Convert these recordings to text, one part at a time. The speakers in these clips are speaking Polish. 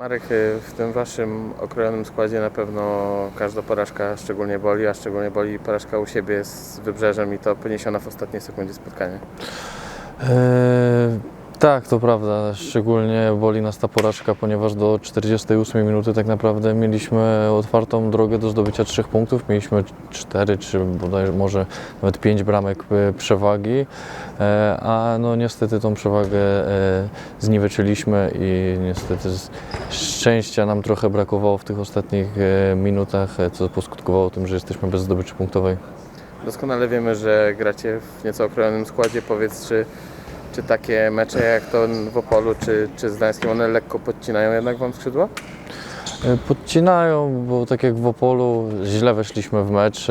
Marek, y, w tym waszym okrojonym składzie na pewno każda porażka szczególnie boli, a szczególnie boli porażka u siebie z Wybrzeżem i to poniesiona w ostatniej sekundzie spotkania. Eee, tak, to prawda. Szczególnie boli nas ta porażka, ponieważ do 48 minuty tak naprawdę mieliśmy otwartą drogę do zdobycia trzech punktów. Mieliśmy 4 czy bodajże może nawet 5 bramek e, przewagi, Eee, a no niestety tą przewagę e, zniweczyliśmy i niestety szczęścia nam trochę brakowało w tych ostatnich e, minutach, e, co poskutkowało tym, że jesteśmy bez zdobyczy punktowej. Doskonale wiemy, że gracie w nieco okrojonym składzie. Powiedz, czy, czy takie mecze jak to w Opolu czy, czy z Gdańskiem, one lekko podcinają jednak wam skrzydła? E, Podcinają, bo tak jak w Opolu źle weszliśmy w mecz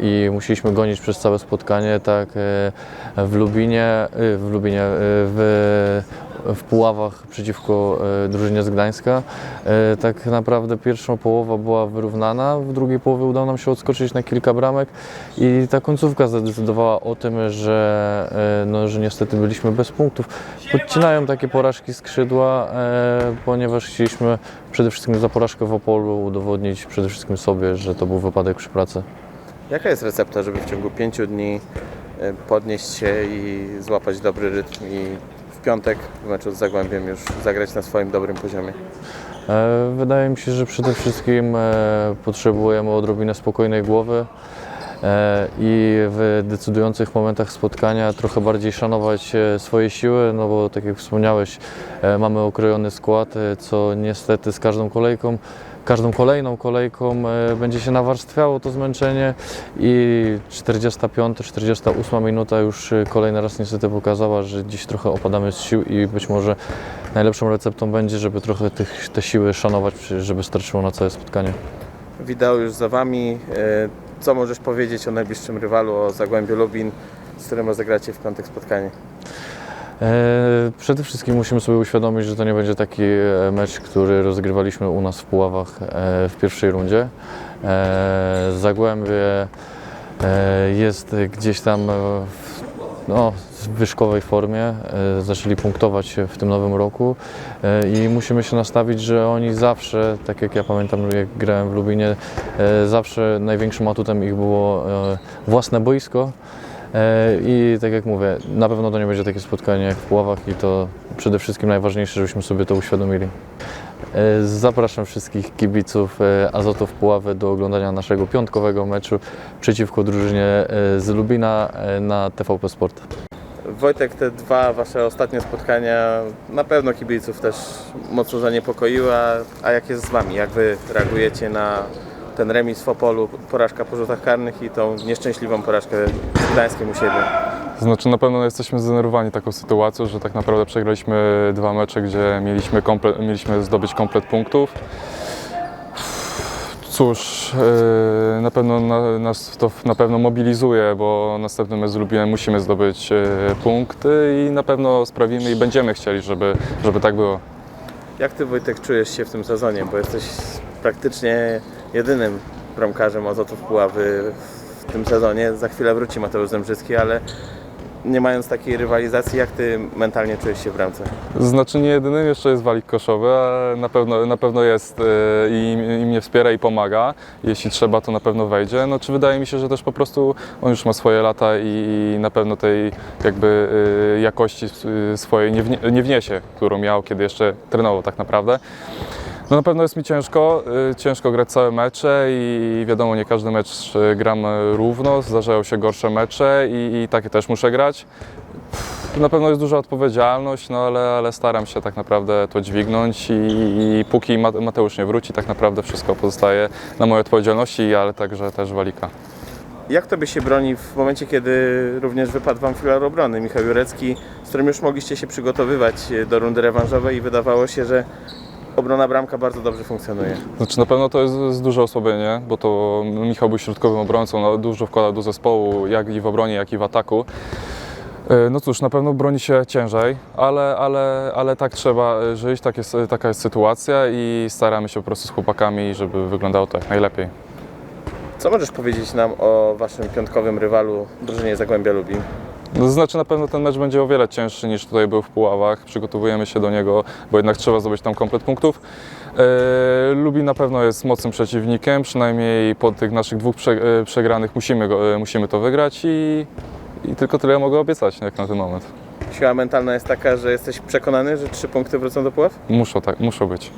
i musieliśmy gonić przez całe spotkanie, tak e, w Lubinie, e, w Lubinie, w, w Puławach przeciwko e, drużynie z Gdańska. E, Tak naprawdę pierwsza połowa była wyrównana, w drugiej połowie udało nam się odskoczyć na kilka bramek i ta końcówka zadecydowała o tym, że, e, no, że niestety byliśmy bez punktów. Podcinają takie porażki skrzydła, ponieważ chcieliśmy przede wszystkim za porażkę w Opolu udowodnić przede wszystkim sobie, że to był wypadek przy pracy. Jaka jest recepta, żeby w ciągu pięciu dni podnieść się i złapać dobry rytm i w piątek w meczu z Zagłębiem już zagrać na swoim dobrym poziomie? E, Wydaje mi się, że przede wszystkim e, potrzebujemy odrobinę spokojnej głowy i w decydujących momentach spotkania trochę bardziej szanować e, swoje siły, no bo tak jak wspomniałeś, e, mamy okrojony skład, e, co niestety z każdą kolejką każdą kolejną kolejką e, będzie się nawarstwiało to zmęczenie i 45, 48 minuta już e, kolejny raz niestety pokazała, że dziś trochę opadamy z sił i być może najlepszą receptą będzie, żeby trochę tych, te siły szanować, żeby starczyło na całe spotkanie. Wideo już za Wami. Co możesz powiedzieć o najbliższym rywalu, o Zagłębiu Lubin, z którym rozegracie w piątek spotkanie? E, Przede wszystkim musimy sobie uświadomić, że to nie będzie taki e, mecz, który rozgrywaliśmy u nas w Puławach e, w pierwszej rundzie. Zagłębie jest gdzieś tam w no, w wyżkowej formie, e, zaczęli punktować w tym nowym roku e, i musimy się nastawić, że oni zawsze, tak jak ja pamiętam jak grałem w Lubinie, e, zawsze największym atutem ich było własne boisko. I tak jak mówię, na pewno to nie będzie takie spotkanie jak w Puławach i to przede wszystkim najważniejsze, żebyśmy sobie to uświadomili. E, Zapraszam wszystkich kibiców e, Azotów Puławy do oglądania naszego piątkowego meczu przeciwko drużynie e, z Lubina na TVP Sport. Wojtek, te dwa Wasze ostatnie spotkania na pewno kibiców też mocno zaniepokoiły, a jak jest z Wami? Jak Wy reagujecie na ten remis w Opolu, porażka po rzutach karnych i tą nieszczęśliwą porażkę z Gdańskiem u siebie? Znaczy na pewno jesteśmy zdenerwowani taką sytuacją, że tak naprawdę przegraliśmy dwa mecze, gdzie mieliśmy, mieliśmy zdobyć komplet punktów. Cóż, yy, na pewno na, nas to na pewno mobilizuje, bo następny mecz z Lubinem musimy zdobyć yy, punkty i na pewno sprawimy i będziemy chcieli, żeby, żeby tak było. Jak Ty Wojtek czujesz się w tym sezonie? Bo jesteś praktycznie jedynym bramkarzem Azotów Puławy w tym sezonie. Za chwilę wróci Mateusz Zembrzycki, ale nie mając takiej rywalizacji, jak Ty mentalnie czujesz się w bramce? Znaczy nie jedynym jeszcze jest Walik Koszowy, ale na pewno, na pewno jest yy, i, i mnie wspiera i pomaga. Jeśli trzeba, to na pewno wejdzie. No, czy wydaje mi się, że też po prostu on już ma swoje lata i, na pewno tej jakby yy, jakości yy, swojej nie, wnie, nie wniesie, którą miał, kiedy jeszcze trenował tak naprawdę. No na pewno jest mi ciężko, yy, ciężko grać całe mecze i wiadomo, nie każdy mecz yy, gram równo, zdarzają się gorsze mecze i, i takie też muszę grać. Na pewno jest duża odpowiedzialność, no ale, ale staram się tak naprawdę to dźwignąć i, i póki Ma- Mateusz nie wróci, tak naprawdę wszystko pozostaje na mojej odpowiedzialności, ale także też Walika. Jak Tobie się broni w momencie, kiedy również wypadł Wam filar obrony? Michał Jurecki, z którym już mogliście się przygotowywać do rundy rewanżowej i wydawało się, że obrona bramka bardzo dobrze funkcjonuje. Znaczy na pewno to jest, jest duże osłabienie, bo to Michał był środkowym obrońcą, no, dużo wkładał do zespołu, jak i w obronie, jak i w ataku. E, No cóż, na pewno broni się ciężej, ale, ale, ale tak trzeba e, żyć, tak jest, taka jest sytuacja i staramy się po prostu z chłopakami, żeby wyglądało to jak najlepiej. Co możesz powiedzieć nam o Waszym piątkowym rywalu, drużynie Zagłębia Lubin? No, to znaczy na pewno ten mecz będzie o wiele cięższy niż tutaj był w Puławach. Przygotowujemy się do niego, bo jednak trzeba zdobyć tam komplet punktów. E, Lubin na pewno jest mocnym przeciwnikiem, przynajmniej po tych naszych dwóch prze, e, przegranych musimy, go, e, musimy to wygrać i, i tylko tyle mogę obiecać jak na ten moment. Siła mentalna jest taka, że jesteś przekonany, że trzy punkty wrócą do Puław? Muszą, tak, muszą być.